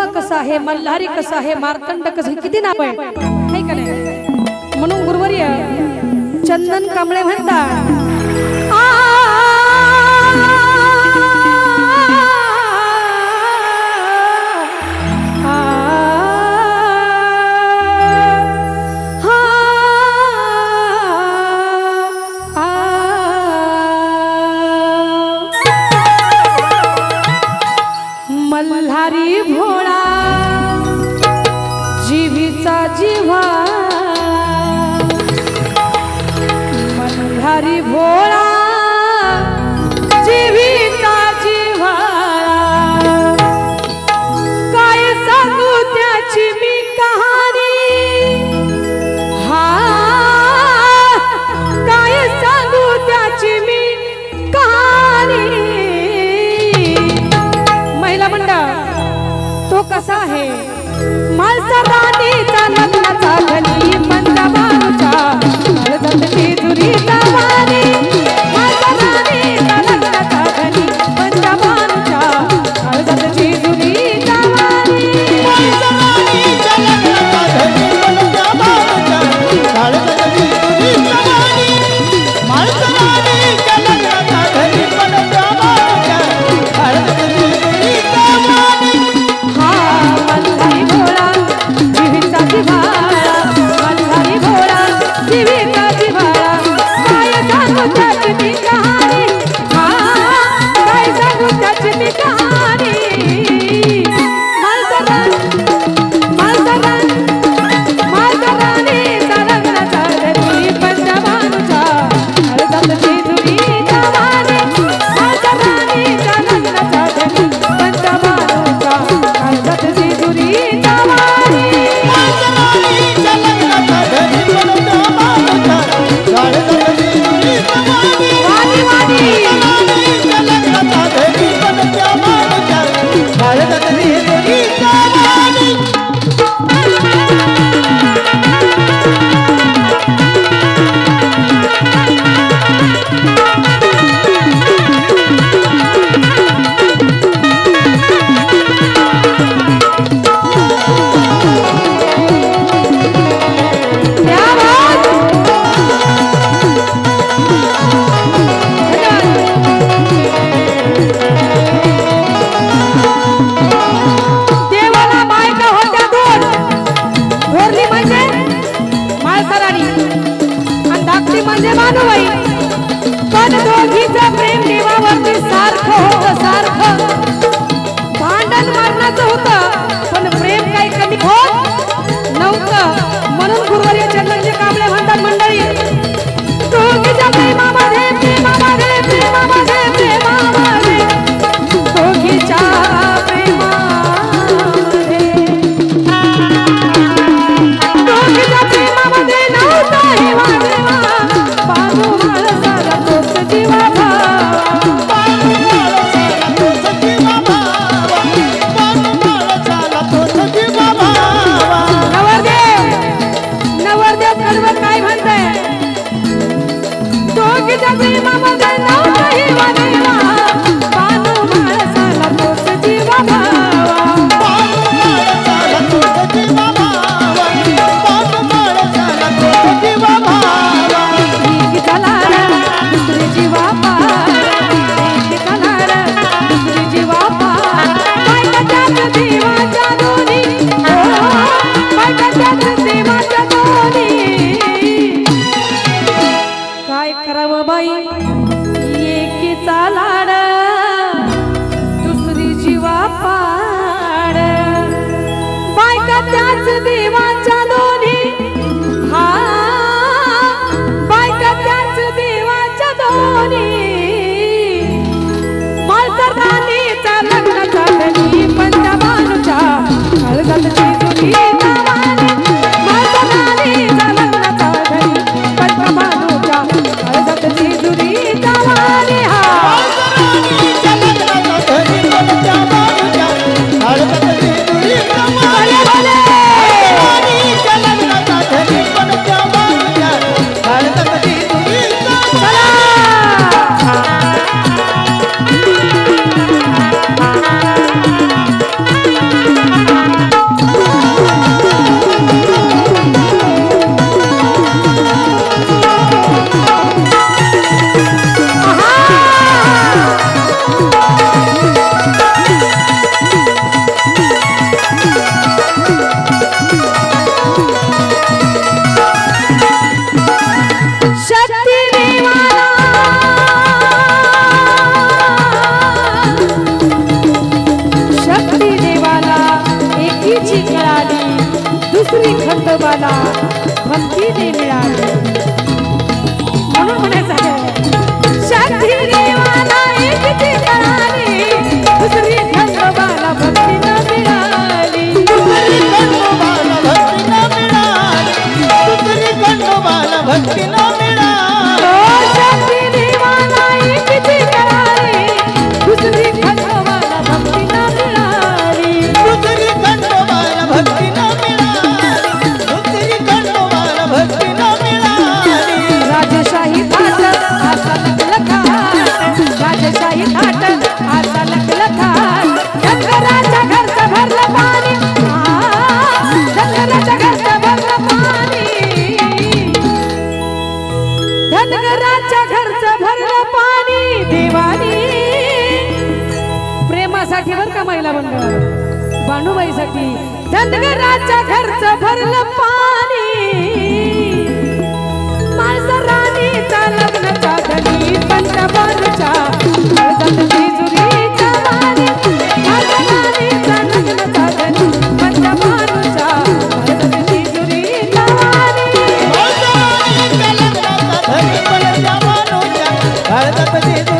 गंधर्व कसा आहे मल्हारी कसा आहे मार्कंड कसं किती नाव आहे? म्हणून गुरुवर्य चंदन कांबळे म्हणतात हरी भोळा जीविता जिव्हाळा. काय सांगू त्याची मी कहाणी? हा काय सांगू त्याची मी कहाणी? महिला मंडळ तो कसा आहे? माणसा बाणीचा que te abrí, mamá, de nada. দিন রাত मानूच्या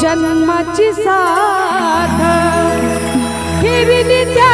जन्माची साथ. देवीनी त्या